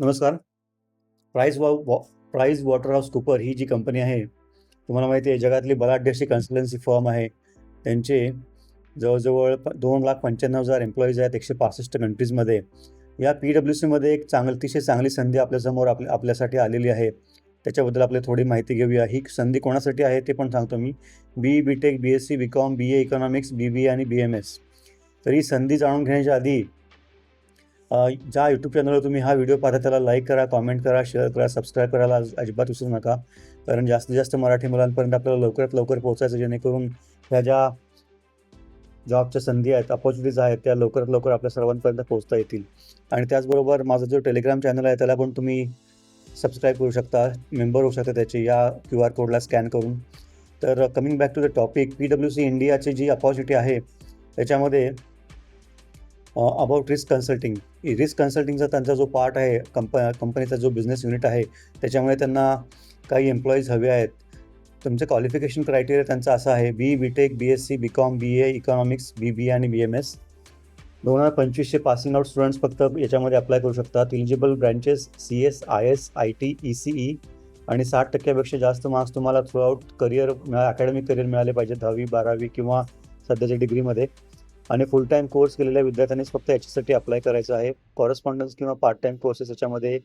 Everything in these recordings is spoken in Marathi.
नमस्कार. प्राईज वा वॉ प्राईज वॉटर हाऊस कुपर ही जी कंपनी आहे तुम्हाला माहिती आहे जगातली बलाढ्यशी कन्सल्टन्सी फॉर्म आहे. त्यांचे जवळजवळ प दोन लाख पंच्याण्णव हजार एम्प्लॉईज आहेत एकशे पासष्ट कंट्रीजमध्ये या पी डब्ल्यू सीमध्ये एक चांगली अतिशय चांगली संधी आपल्यासमोर आपल्या आपल्यासाठी आलेली आहे. त्याच्याबद्दल आपली थोडी माहिती घेऊया. ही संधी कोणासाठी आहे ते पण सांगतो मी. B B tech B S C B com B A economics B B A आणि बी एम एस तर ही संधी जाणून घेण्याच्या आधी ज्या यूट्यूब चॅनलवर तुम्ही हा व्हिडिओ पाहता त्याला लाईक करा कॉमेंट करा शेअर करा सबस्क्राईब करायला अजिबात विसरू नका. कारण जास्तीत जास्त मराठी मुलांपर्यंत आपल्याला लवकरात लवकर पोहोचायचं जेणेकरून ह्या ज्या जॉबच्या संधी आहेत अपॉर्च्युनिटीज आहेत त्या लवकरात लवकर आपल्या सर्वांपर्यंत पोहोचता येतील. आणि त्याचबरोबर माझा जो टेलिग्राम चॅनल आहे त्याला पण तुम्ही सबस्क्राईब करू शकता मेंबर होऊ शकता त्याचे या क्यू आर कोडला स्कॅन करून. तर coming back to the topic P W C इंडियाची जी अपॉर्च्युनिटी आहे त्याच्यामध्ये अबाउट रिस्क कन्सल्टिंग रिस्क कन्सल्टिंगचा त्यांचा जो पार्ट आहे कंप कंपनीचा जो बिझनेस युनिट आहे त्याच्यामुळे त्यांना काही एम्प्लॉईज हवे आहेत. तुमचं क्वालिफिकेशन क्रायटेरिया त्यांचा असा आहे B B tech B S C B com B A economics B B A आणि बी एम एस दोन हजार पंचवीसशे पासिंग आउट स्टुडंट्स फक्त याच्यामध्ये अप्लाय करू शकतात. Eligible branches C S I S I T E C E आणि साठ टक्क्यापेक्षा जास्त मार्क्स तुम्हाला throughout career academic career मिळाले पाहिजे दहावी बारावी किंवा सध्याच्या डिग्रीमध्ये आणि फुल टाईम कोर्स केलेल्या विद्यार्थ्यांनीच फक्त याच्यासाठी अप्लाय करायचं आहे. कॉरस्पॉन्डन्स किंवा पार्ट टाइम कोर्सेस याच्यामध्ये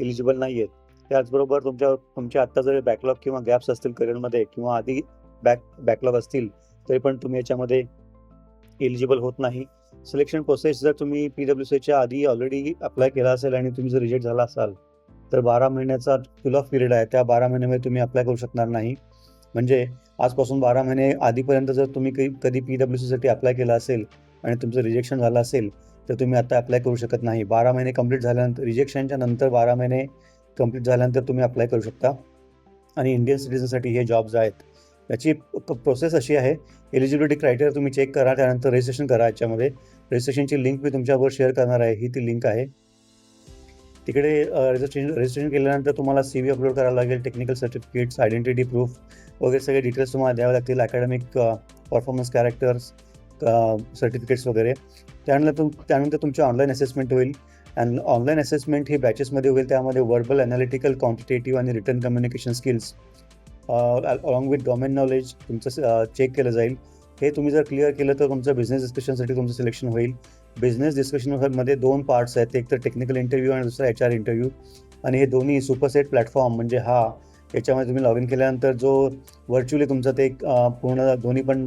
इलिजिबल नाही आहेत त्याचबरोबर तुमच्या तुमच्या आत्ता जर बॅकलॉग किंवा गॅप्स असतील करिअरमध्ये किंवा आधी बॅक बॅकलॉग असतील तरी पण तुम्ही याच्यामध्ये एलिजिबल होत नाही. सिलेक्शन प्रोसेस जर तुम्ही पी डब्ल्यू सीच्या आधी ऑलरेडी अप्लाय केला असेल आणि तुम्ही जर रिजेक्ट झाला असाल तर बारा महिन्याचा फिल ऑफ पिरियड आहे. त्या बारा महिन्यामध्ये तुम्ही अप्लाय करू शकणार नाही. म्हणजे आजपासून बारा महिने आधीपर्यंत जर तुम्ही कधी कधी पी डब्ल्यू सीसाठी अप्लाय केला असेल आणि तुमचं रिजेक्शन झालं असेल तर तुम्ही आता अप्लाय करू शकत नाही. बारा महिने कंप्लीट झाल्यानंतर रिजेक्शनच्या नंतर बारा महिने कंप्लीट झाल्यानंतर तुम्ही अप्लाय करू शकता. आणि इंडियन सिटीजनसाठी हे जॉब्स आहेत. याची प्रोसेस अशी आहे एलिजिबिलिटी क्रायटेरिया तुम्ही चेक करा त्यानंतर रजिस्ट्रेशन करा याच्यामध्ये. रजिस्ट्रेशनची लिंक मी तुमच्याबरोबर शेअर करणार आहे ही ती लिंक आहे. तिकडे रजिस्ट्रेशन रजिस्ट्रेशन केल्यानंतर तुम्हाला सी व्ही अपलोड करावं लागेल टेक्निकल सर्टिफिकेट्स आयडेंटिटी प्रूफ वगैरे सगळे डिटेल्स तुम्हाला द्यावे लागतील अकॅडमिक परफॉर्मन्स कॅरेक्टर्स सर्टिफिकेट्स वगैरे. त्यानंतर तुम त्यानंतर तुमची ऑनलाईन असेसमेंट होईल. अँड ऑनलाईन असेसमेंट ही बॅचेसमध्ये होईल. त्यामध्ये वर्बल ॲनालिटिकल क्वांटिटेटिव्ह आणि written communication skills along with domain knowledge तुमचं चेक केलं जाईल. हे तुम्ही जर क्लिअर केलं तर तुमचं बिझनेस डिस्कशनसाठी तुमचं सिलेक्शन होईल. बिझनेस डिस्कशनमध्ये दोन पार्ट्स आहेत. एक तर टेक्निकल इंटरव्ह्यू आणि दुसरा एच आर इंटरव्ह्यू आणि हे दोन्ही सुपरसेट प्लॅटफॉर्म म्हणजे हा याच्यामध्ये तुम्ही लॉग इन केल्यानंतर जो व्हर्च्युअली तुमचा ते एक, पूर्ण दोन्ही पण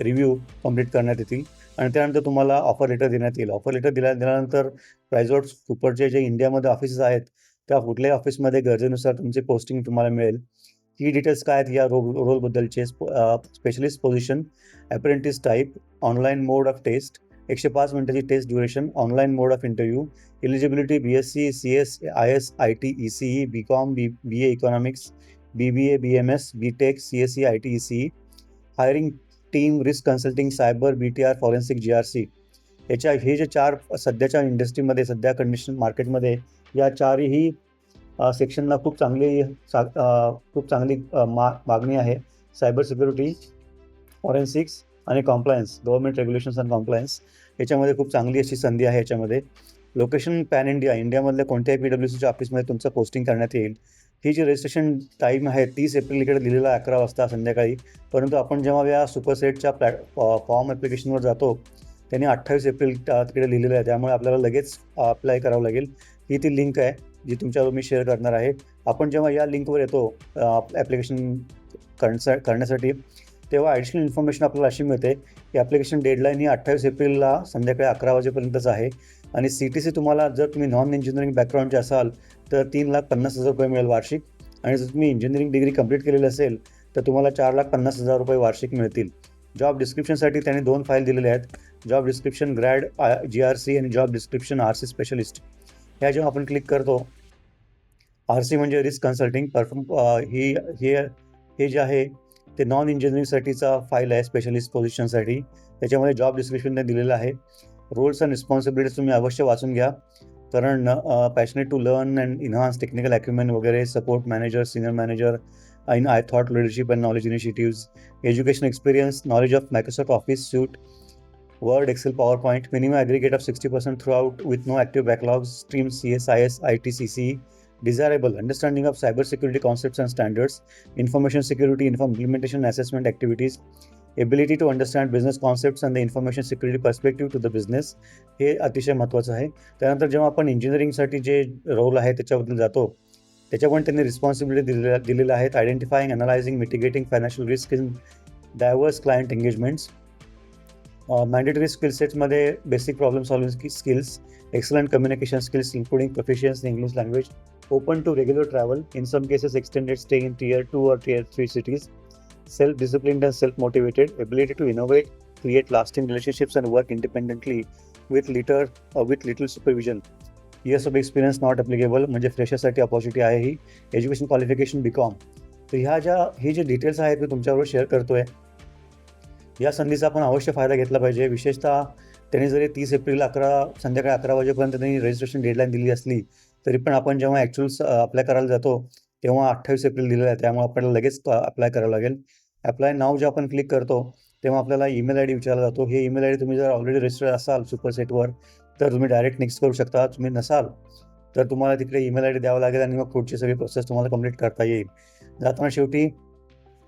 रिव्ह्यू कंप्लीट करण्यात येतील. आणि त्यानंतर तुम्हाला ऑफर लेटर देण्यात येईल. ऑफर लेटर दिल्या दिल्यानंतर प्रायझॉट सुपरचे जे इंडियामध्ये ऑफिसेस आहेत त्या कुठल्याही ऑफिसमध्ये गरजेनुसार तुमचे पोस्टिंग तुम्हाला मिळेल. ही डिटेल्स काय आहेत या role रोलबद्दलचे specialist position apprentice type online mode of test एकशे पाच मिनिटाची test duration online mode of interview eligibility B S C C S I S I T E C E B com B B A economics B B A B M S B tech C S C I T E C E hiring team risk consulting cyber B T R forensic G R C याच्या हे जे चार सध्याच्या इंडस्ट्रीमध्ये सध्या कंडिशन मार्केटमध्ये या चारही सेक्शनला खूप चांगली अ, खूप चांगली मा मागणी आहे. सायबर सिक्युरिटी फॉरेन्सिक्स आणि compliance government regulations and compliance याच्यामध्ये खूप चांगली अशी संधी आहे याच्यामध्ये. लोकेशन पॅन इंडिया इंडियामधल्या कोणत्याही पी डब्ल्यू सीच्या ऑफिसमध्ये तुमचं पोस्टिंग करण्यात येईल. ही जी रजिस्ट्रेशन टाईम आहे तीस एप्रिल इकडे दिलेला आहे अकरा वाजता संध्याकाळी. परंतु आपण जेव्हा या सुपरसेटच्या प्लॅट फॉर्म ॲप्लिकेशनवर जातो त्यांनी अठ्ठावीस एप्रिल तिकडे लिहिलेलं आहे. त्यामुळे आपल्याला लगेच अप्लाय करावं लागेल. ही ती लिंक आहे जी तुमच्यावर मी शेअर करणार आहे. आपण जेव्हा या लिंकवर येतो ॲप्लिकेशन करण्यासा करण्यासाठी तेव्हा ॲडिशनल इन्फॉर्मेशन आपल्याला अशी मिळते की ॲप्लिकेशन डेडलाईन ही अठ्ठावीस एप्रिलला संध्याकाळी अकरा वाजेपर्यंतच आहे. आणि सी टी सी तुम्हाला जर तुम्ही नॉन इंजिनिअरिंग बॅकग्राऊंडचे असाल तर तीन लाख पन्नास हजार रुपये मिळेल वार्षिक. आणि जर तुम्ही इंजिनिअरिंग डिग्री कंप्लीट केलेली असेल तर तुम्हाला चार लाख पन्नास हजार रुपये वार्षिक मिळतील. जॉब डिस्क्रिप्शनसाठी त्यांनी दोन फाईल दिलेल्या आहेत. Job description grad G R C आणि job description R C specialist ह्या जेव्हा आपण क्लिक करतो आर सी म्हणजे रिस्क कन्सल्टिंग परफॉर्म ही हे हे जे आहे ते नॉन इंजिनिअरिंगसाठीचा फाईल आहे स्पेशलिस्ट पोझिशनसाठी त्याच्यामध्ये जॉब डिस्क्रिप्शन दिलेलं आहे. रोल्स अँड रिस्पॉन्सिबिलिटीज तुम्ही अवश्य वाचून घ्या. कारण passionate to learn and enhance technical acumen वगैरे support manager senior manager in I thought leadership and knowledge initiatives education experience knowledge of Microsoft Office suite Word Excel PowerPoint minimum aggregate of sixty percent throughout with no active backlog stream C S I S I T C C desirable understanding of cybersecurity concepts and standards, information security, inform implementation and assessment activities, ability to understand business concepts and the information security perspective to the business हे अतिशय महत्त्वाचं आहे त्यानंतर जेव्हा आपण इंजिनिअरिंगसाठी जे रोल आहे त्याच्याबद्दल जातो त्याच्या पण त्यांनी रिस्पॉन्सिबिलिटी दिलेल्या दिलेल्या आहेत identifying analysing mitigating financial risk in diverse client engagements mandatory skill सेट्समध्ये basic problem solving skills excellent communication skills including proficiency in English language open to regular travel, in some cases extended stay in tier 2 or tier 3 cities, self-disciplined and self-motivated, ability to innovate, create lasting relationships and work independently with little or with little supervision. Years of experience not applicable म्हणजे फ्रेशरसाठी अपॉर्च्युनिटी आहे ही एज्युकेशन क्वालिफिकेशन बी कॉम तर ह्या ज्या हे जे डिटेल्स आहेत मी तुमच्याबरोबर शेअर करतोय या संधीचा आपण अवश्य फायदा घेतला पाहिजे विशेषतः त्यांनी जरी तीस एप्रिल अकरा संध्याकाळी अकरा वाजेपर्यंत त्यांनी रजिस्ट्रेशन डेडलाईन दिली असली तरी पण आपण जेव्हा ॲक्च्युअल अप्लाय करायला जातो तेव्हा अठ्ठावीस एप्रिल दिलेलं आहे. त्यामुळे आपल्याला लगेच अप्लाय करावं लागेल. अप्लाय नाव जे आपण क्लिक करतो तेव्हा आपल्याला ईमेल आय डी विचारला जातो. हे ईमेल आय डी तुम्ही जर ऑलरेडी रजिस्टर असाल सुपरसेटवर तर तुम्ही डायरेक्ट नेक्स्ट करू शकता. तुम्ही नसाल तर तुम्हाला तिकडे ईमेल आय डी द्यावं लागेल आणि मग पुढची सगळी प्रोसेस तुम्हाला कंप्लीट करता येईल. जाताना शेवटी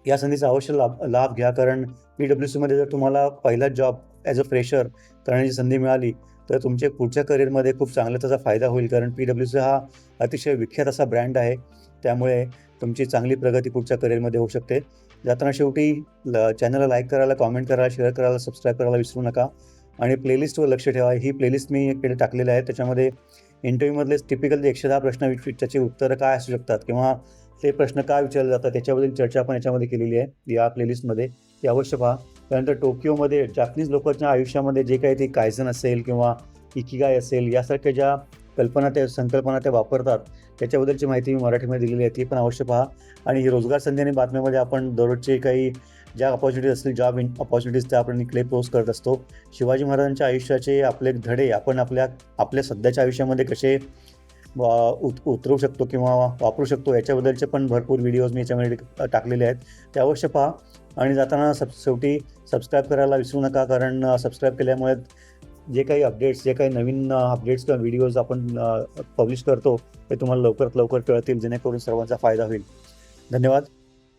या संधीचा अवश्य लाभ लाभ घ्या. कारण पी डब्ल्यू सीमध्ये जर तुम्हाला पहिला जॉब ॲज अ फ्रेशर करण्याची संधी मिळाली तर तुमचे पुढच्या करिअरमध्ये खूप चांगला त्याचा फायदा होईल. कारण पी डब्ल्यू सी हा अतिशय विख्यात असा ब्रँड आहे. त्यामुळे तुमची चांगली प्रगती पुढच्या करिअरमध्ये होऊ शकते. जाताना शेवटी ल चॅनलला लाईक करायला कॉमेंट करायला शेअर करायला सबस्क्राईब करायला विसरू नका. आणि प्लेलिस्टवर लक्ष ठेवा. ही प्लेलिस्ट मी इकडे टाकलेली आहे. त्याच्यामध्ये इंटरव्ह्यूमधले टिपिकल एकशे दहा प्रश्न विच त्याची उत्तरं काय असू शकतात किंवा ते प्रश्न काय विचारले जातात त्याच्याबद्दल चर्चा आपण याच्यामध्ये केलेली आहे. या प्लेलिस्टमध्ये ती अवश्य पहा. त्यानंतर टोकियोमध्ये जापनीज लोकांच्या आयुष्यामध्ये जे काही ते कायझन असेल किंवा इकिगाय असेल यासारख्या ज्या कल्पना त्या संकल्पना त्या वापरतात त्याच्याबद्दलची माहिती मी मराठीमध्ये दिलेली आहे ती पण अवश्य पहा. आणि रोजगार संधी आणि बातम्यामध्ये आपण दररोजचे काही ज्या अपॉर्च्युनिटीज असतील जॉब इन अपॉर्च्युनिटीज त्या आपण इकडे पोस्ट करत असतो. शिवाजी महाराजांच्या आयुष्याचे आपले धडे आपण आपल्या आपल्या सध्याच्या आयुष्यामध्ये कसे उत उतरवू शकतो किंवा वापरू शकतो याच्याबद्दलचे पण भरपूर व्हिडिओज मी याच्यामध्ये टाकलेले आहेत. ते अवश्य पहा. आणि जाताना सब शेवटी सबस्क्राईब करायला विसरू नका कारण सबस्क्राईब केल्यामुळे जे काही अपडेट्स जे काही नवीन अपडेट्स किंवा व्हिडिओज आपण पब्लिश करतो ते तुम्हाला लवकरात लवकर कळतील जेणेकरून सर्वांचा फायदा होईल. धन्यवाद.